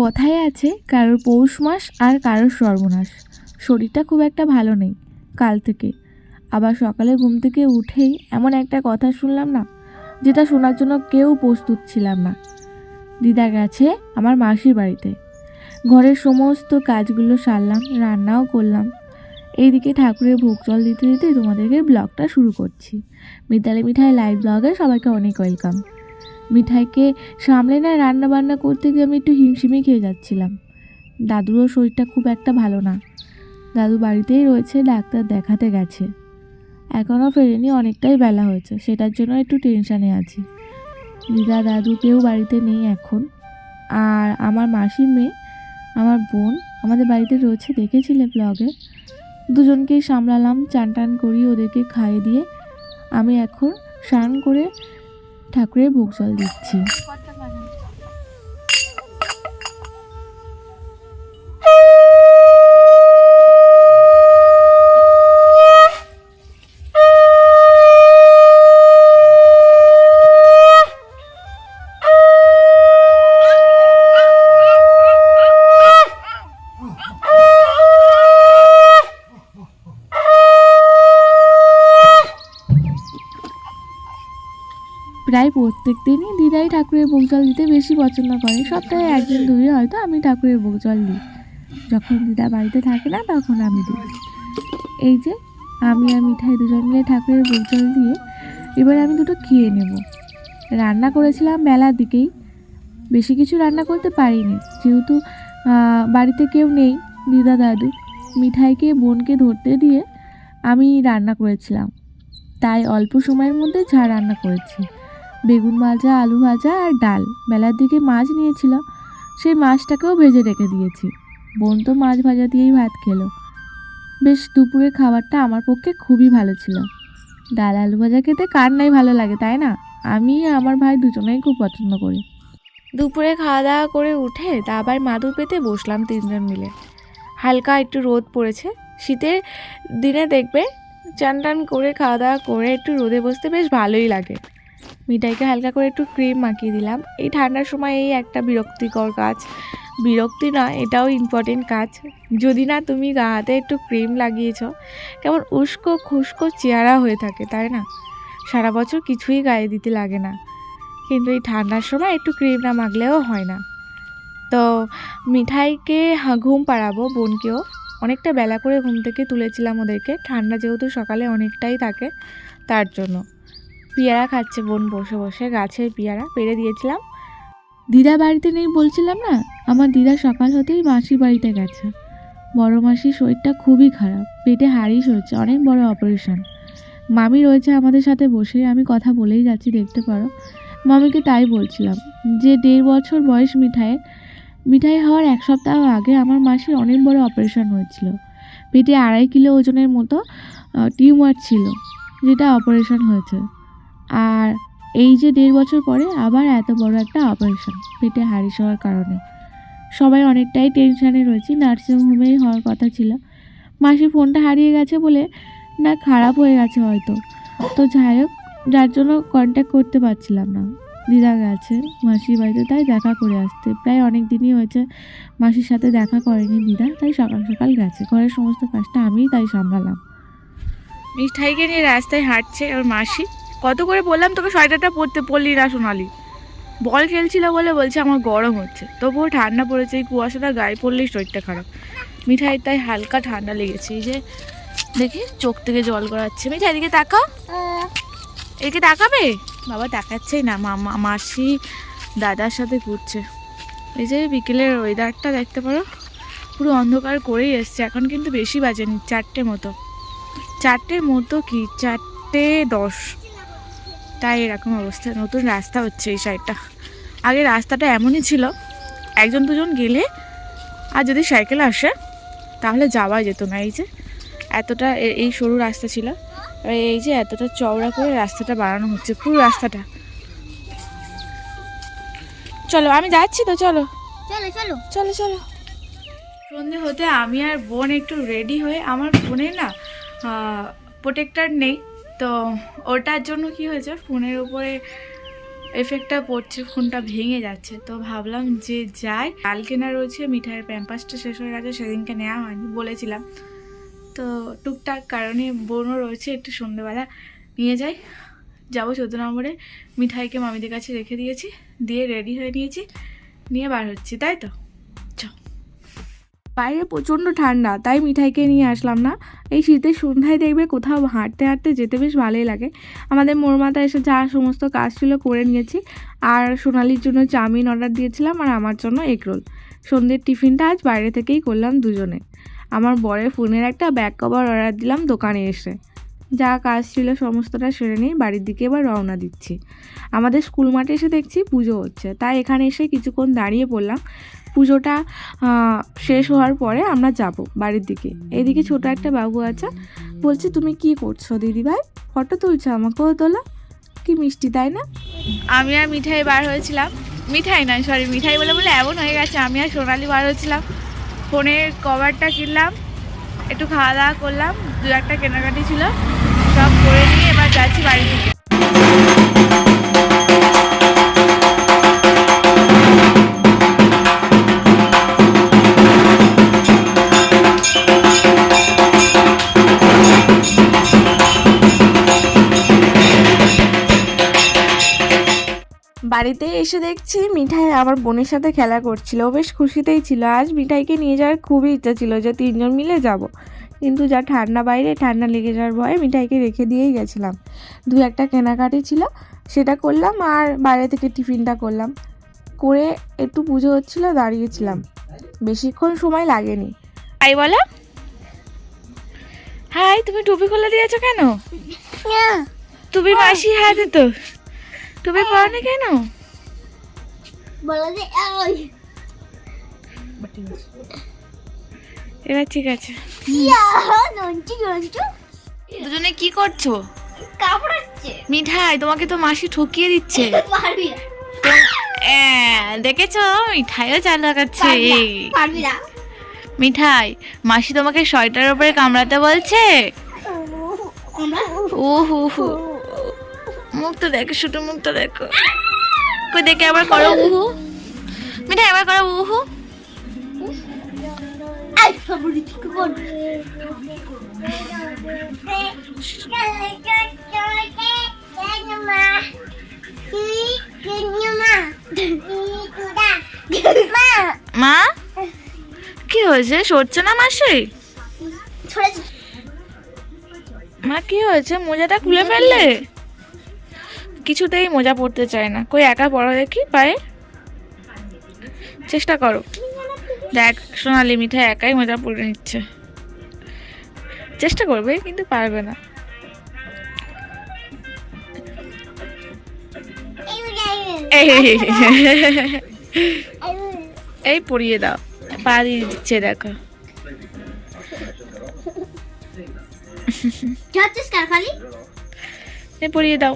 কথায় আছে, কারোর পৌষ মাস আর কারোর সর্বনাশ। শরীরটা খুব একটা ভালো নেই কাল থেকে। আবার সকালে ঘুম থেকে উঠেই এমন একটা কথা শুনলাম না, যেটা শোনার জন্য কেউ প্রস্তুত ছিলাম না। দিদা গেছে আমার মাসির বাড়িতে। ঘরের সমস্ত কাজগুলো সারলাম, রান্নাও করলাম। এইদিকে ঠাকুরের ভোগ জল দিতে দিতে তোমাদেরকে ব্লগটা শুরু করছি। মিতালি মিঠাই লাইভ ব্লগে সবাইকে অনেক ওয়েলকাম মিঠাইকে সামলে না রান্না বান্না করতে গিয়ে আমি একটু হিমশিমে খেয়ে যাচ্ছিলাম। দাদুরও শরীরটা খুব একটা ভালো না। দাদু বাড়িতেই রয়েছে, ডাক্তার দেখাতে গেছে। এখনও ফেরেনি, অনেকটাই বেলা হয়েছে। সেটার জন্য একটু টেনশানে আছি। দিদা, দাদু কেউ বাড়িতে নেই এখন। আর আমার মাসির মেয়ে, আমার বোন আমাদের বাড়িতে রয়েছে, দেখেছিলে ব্লগে দুজনকেই সামলালাম চান টান করি ওদেরকে খাইয়ে দিয়ে আমি এখন স্নান করে ঠাকুরের ভোগ জল দিচ্ছি। প্রায় প্রত্যেক দিনই দিদাই ঠাকুরের ভোগ জল দিতে বেশি পছন্দ করে। সপ্তাহে একদিন দুদিন হয়তো আমি ঠাকুরের ভোগ জল দিই। যখন দিদা বাড়িতে থাকে না, তখন আমি দিই। এই যে, আমি আর মিঠাই দুজন মিলে ঠাকুরের ভোগ জল দিয়ে এবার আমি দুটো খেয়ে নেব। রান্না করেছিলাম বেলার দিকেই। বেশি কিছু রান্না করতে পারিনি। যেহেতু বাড়িতে কেউ নেই, দিদা দাদু, মিঠাইকে, বোনকে ধরতে দিয়ে আমি রান্না করেছিলাম। তাই অল্প সময়ের মধ্যে যা রান্না করেছি। বেগুন ভাজা, আলু ভাজা আর ডাল। বেলার দিকে মাছ নিয়েছিল সেই মাছটাকেও ভেজে রেখে দিয়েছি। বোন তো মাছ ভাজা দিয়েই ভাত খেলো। বেশ দুপুরের খাবারটা আমার পক্ষে খুবই ভালো ছিল। ডাল, আলু ভাজা খেতে কার নাই ভালো লাগে, তাই না? আমি আমার ভাই দুজনেই খুব পছন্দ করি। দুপুরে খাওয়া দাওয়া করে উঠে আবার মাদুর পেতে বসলাম তিনজন মিলে। হালকা একটু রোদ পড়েছে। শীতের দিনে দেখবে, চান টান করে খাওয়া দাওয়া করে একটু রোদে বসতে বেশ ভালোই লাগে। মিঠাইকে হালকা করে একটু ক্রিম মাখিয়ে দিলাম। এই ঠান্ডার সময় এই একটা বিরক্তিকর কাজ। বিরক্তি নয়, এটাও ইম্পর্টেন্ট কাজ। যদি না তুমি গা হাতে একটু ক্রিম লাগিয়েছ, কেমন উস্কো খুস্কো চেহারা হয়ে থাকে, তাই না? সারা বছর কিছুই গায়ে দিতে লাগে না। কিন্তু এই ঠান্ডার সময় একটু ক্রিম না মাখলেও হয় না। তো মিঠাইকে ঘুম পাড়াবো, বোনকেও। অনেকটা বেলা করে ঘুম থেকে তুলেছিলাম ওদেরকে। ঠান্ডা যেহেতু সকালে অনেকটাই থাকে, তার জন্য। পেয়ারা খাচ্ছে বোন, বসে বসে গাছের পেয়ারা পেরে দিয়েছিলাম। দিদা বাড়িতে নেই বলছিলাম না? আমার দিদা সকাল হতেই মাসির বাড়িতে গেছে। বড় মাসির শরীরটা খুবই খারাপ, পেটে হারিস হয়েছে, অনেক বড় অপারেশন। মামি রয়েছে আমাদের সাথে বসে, আমি কথা বলেই যাচ্ছি, দেখতে পারো। মামিকে তাই বলছিলাম যে দেড় বছর বয়স মিঠাইয়ের। মিঠাই হওয়ার এক সপ্তাহ আগে আমার মাসির অনেক বড় অপারেশন হয়েছিল। পেটে আড়াই কিলো ওজনের মতো টিউমার ছিল, যেটা অপারেশন হয়েছে। আর এই যে দেড় বছর পরে আবার এত বড় একটা অপারেশন পেটে হারিস হওয়ার কারণে। সবাই অনেকটাই টেনশানে রয়েছে নার্সিংহোমেই হওয়ার কথা ছিল। মাসি ফোনটা হারিয়ে গেছে বলে না, খারাপ হয়ে গেছে হয়তো। তো যাই হোক, যার জন্য কন্ট্যাক্ট করতে পারছিলাম না। দিদা গেছে, মাসির বাড়িতে তাই দেখা করে আসতে। প্রায় অনেক দিনই হয়েছে মাসির সাথে দেখা করেনি দিদা, তাই সকাল সকাল গেছে। ঘরের সমস্ত কাজটা আমিই তাই সামলালাম। মিঠাইকে নিয়ে রাস্তায় হাঁটছে ওর মাসি। কত করে বললাম, তোকে সোয়েটারটা পরতে পরলি না সোনালি। বল খেলছিল বলে বলছে আমার গরম হচ্ছে। তবুও ঠান্ডা পড়েছে, এই কুয়াশাটা গায়ে পড়লেই শরীরটা খারাপ। মিঠাই, তাই হালকা ঠান্ডা লেগেছে। এই যে, দেখি, চোখ থেকে জল গড়াচ্ছে। মিঠাই এদিকে তাকাও। এদিকে তাকাবে? বাবা তাকাচ্ছেই না। মামা মাসি, দাদার সাথে ঘুরছে। এই যে বিকেলের ওয়েদারটা দেখতে পারো। পুরো অন্ধকার করেই এসছে। এখন কিন্তু বেশি বাজেনি, চারটে মতো। চারটের মতো কি? চারটে দশ। তাই এরকম অবস্থা। নতুন রাস্তা হচ্ছে এই সাইডটা আগে রাস্তাটা এমনই ছিল একজন দুজন গেলে আর যদি সাইকেল আসে তাহলে যাওয়া যেত না। এই যে এতটা এই সরু রাস্তা ছিল। এই যে এতটা চওড়া করে রাস্তাটা বানানো হচ্ছে পুরো রাস্তাটা। চলো আমি যাচ্ছি তো চলো। চলো চলো। চলো চলো। সন্ধে হতে আমি আর বোন একটু রেডি হয়ে আমার ফোনে না প্রোটেক্টার নেই। তো ওটার জন্য কি হয়েছে? ফোনের উপরে এফেক্টটা পড়ছে, ফোনটা ভেঙে যাচ্ছে। তো ভাবলাম যে যাই ডাল কেনা রয়েছে, মিঠাইয়ের প্যাম্পাসটা শেষ হয়ে গেছে, সেদিনকে নেওয়া হয়নি বলেছিলাম। তো টুকটাক কারণে বোনও রয়েছে, একটু সন্ধ্যেবেলা নিয়ে যাই। যাব চোদ্দ নম্বরে, মিঠাইকে মামিদের কাছে রেখে দিয়েছি, দিয়ে রেডি হয়ে নিয়েছি, নিয়ে বার হচ্ছি, তাই তো? বাইরে প্রচণ্ড ঠান্ডা, তাই মিঠাইকে নিয়ে আসলাম না। এই শীতের সন্ধ্যায় দেখবে কোথাও হাঁটতে হাঁটতে যেতে বেশ ভালোই লাগে। আমাদের মোড়মাতা এসে যা সমস্ত কাজ ছিল করে নিয়েছি। আর সোনালির জন্য চাউমিন অর্ডার দিয়েছিলাম আর আমার জন্য এগরোল সন্ধ্যের টিফিনটা আজ বাইরে থেকেই করলাম দুজনে। আমার বরের ফোনের একটা ব্যাক কভার অর্ডার দিলাম দোকানে এসে। যা কাজ ছিল সমস্তটা সেরে নিয়ে বাড়ির দিকে এবার রওনা দিচ্ছি। আমাদের স্কুল মাঠে এসে দেখছি পুজো হচ্ছে। তাই এখানে এসে কিছুক্ষণ দাঁড়িয়ে পড়লাম। পুজোটা শেষ হওয়ার পরে আমরা যাব বাড়ির দিকে। এদিকে ছোট একটা বাবু আছে, বলছে, তুমি কি করছ দিদি ভাই ফটো তুলছো আমাকেও তোলা? কি মিষ্টি, তাই না? আমি আর মিঠাই বার হয়েছিলাম। মিঠাই নয় সরি মিঠাই বলে বলে এমন হয়ে গেছে, আমি আর সোনালি বার হয়েছিলাম। ফোনের কভারটা কিনলাম, একটু খাওয়া দাওয়া করলাম, দু একটা কেনাকাটি ছিল, সব করে নিয়ে এবার যাচ্ছি বাড়ি থেকে এসে দেখছি মিঠাই আমার বোনের সাথে খেলা করছিল। বেশ খুশিতেই ছিল। আজ মিঠাইকে নিয়ে যাওয়ার খুবই ইচ্ছা ছিল যে তিনজন মিলে যাব। কিন্তু যা ঠান্ডা বাইরে ঠান্ডা লেগে যাওয়ার ভয়ে মিঠাইকে রেখে দিয়েই গেছিলাম। দু একটা কেনাকাটি ছিল সেটা করলাম আর বাইরে থেকে টিফিনটা করলাম। করে একটু পুজো হচ্ছিল দাঁড়িয়েছিলাম। বেশিক্ষণ সময় লাগেনি। হাই বলো। হাই তুমি টুপি খুলে দিয়েছ কেন? তুমি মাসি হাতে তো। টুপি পরনি কেন? বলো ওই। এবার ঠিক আছে। দুজনে কি করছ? মিঠাই তোমাকে তো মাসি ঠকিয়ে দিচ্ছে। দেখেছ? মিঠাইও চালু লাগাচ্ছে। মিঠাই মাসি তোমাকে শয়টার উপরে কামড়াতে বলছে? ও হু। হু মুখটা দেখো শুধু মুখটা দেখো। কই দেখে আবার করো। উহু। মিঠাই আবার করো উহু। মা কি হয়েছে? সরছে না মাসি? মা কি হয়েছে? মোজাটা খুলে ফেললে? কিছুতেই মোজা পড়তে চায় না। কই একা পড়া দেখি পায়ে? চেষ্টা করো। দেখ সোনালি মিঠাই একাই মজা পড়ে নিচ্ছে। চেষ্টা করবে কিন্তু পারবে না। এই পরিয়ে দাও। পা দিয়ে দিচ্ছে দেখো। পরিয়ে দাও।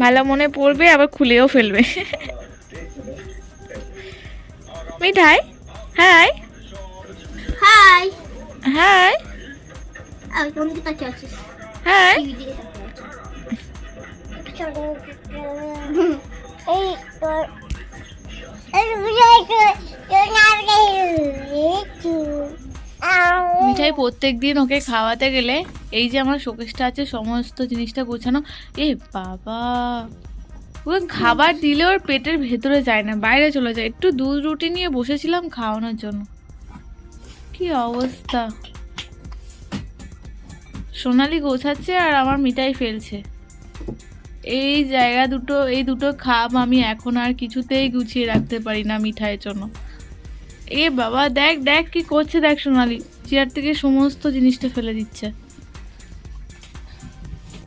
ভালো মনে পড়বে আবার খুলেও ফেলবে। মিঠাই? হাই। হাই। হাই। হাই। মিঠাই প্রত্যেক দিন ওকে খাওয়াতে গেলে এই যে আমার শোকেসটা আছে, সমস্ত জিনিসটা গোছানো। এ বাবা, ওকে খাবার দিলে ওর পেটের ভেতরে যায় না, বাইরে চলে যায়। একটু দুধ রুটি নিয়ে বসেছিলাম খাওয়ানোর জন্য। কি অবস্থা? সোনালি গোছাচ্ছে আর আমার মিঠাই ফেলছে। এই জায়গা দুটো, এই দুটো খাপ আমি এখন আর কিছুতেই গুছিয়ে রাখতে পারি না মিঠাইয়ের জন্য। এ বাবা, দেখ দেখ কি করছে, দেখ সোনালি। চেয়ার থেকে সমস্ত জিনিসটা ফেলে দিচ্ছে।